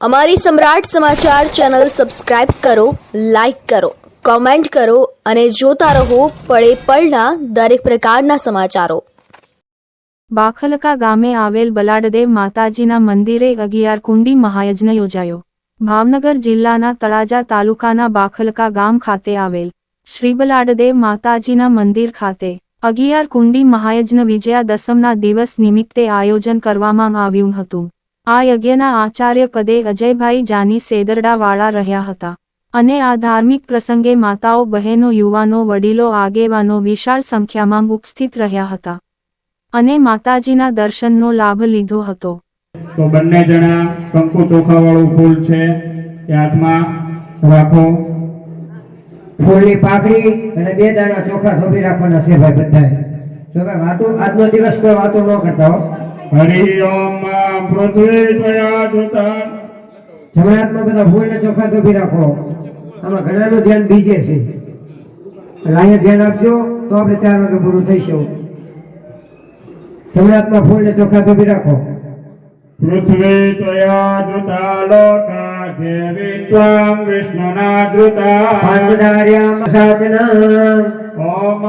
અમારી Samrat Samachar channel subscribe કરો, like કરો, કોમેન્ટ કરો અને જોતા રહો પળે પળના દરેક પ્રકારના સમાચારો. બાખલકા ગામે આવેલ બલાડદેવ માતાજીના મંદિરે અગિયાર કુંડી મહાયજ્ઞ યોજાયો. ભાવનગર જિલ્લાના તળાજા તાલુકાના બાખલકા ગામ ખાતે આવેલ શ્રી બલાડદેવ માતાજીના મંદિર ખાતે અગિયાર કુંડી મહાયજ્ઞ વિજયા દસમના દિવસ નિમિત્તે આયોજન કરવામાં આવ્યું હતું. આ યજ્ઞના આચાર્ય પદે અજયભાઈ જાની સેદરડાવાળા રહ્યા હતા. અને આ ધાર્મિક પ્રસંગે માતાઓ બહેનો યુવાનો વડીલો આગેવાનો વિશાળ સંખ્યામાં ઉપસ્થિત રહ્યા હતા. અને માતાજીના દર્શનનો લાભ લીધો હતો. તો બંને જણા કંકુ ચોખાવાળું ફૂલ છે એ હાથમાં રાખો. ફૂલની પાકડી અને બે દાણા ચોખા ધોબી રાખવાના છે ભાઈ બધાએ. જો ભાઈ વાતો આજનો દિવસ કોઈ વાતો ન કરતા હો. હરિ ઓમ પૃથ્વી જયા ધૃતા જમણા હાથમાં બધા ફૂલને ચોખા ધોબી રાખો. આમાં ઘણાનું ધ્યાન બીજે છે. અહીંયા ધ્યાન આપજો તો આપણે ચાર વાગે પૂરું થઈશું જમણા હાથમાં ફૂલને ચોખા ધોબી રાખો. પૃથ્વી તયા ધૃતા લોકા દેવી ત્વામ વિષ્ણુના ધૃતા પાંચદાર્યામ સાચના ઓમ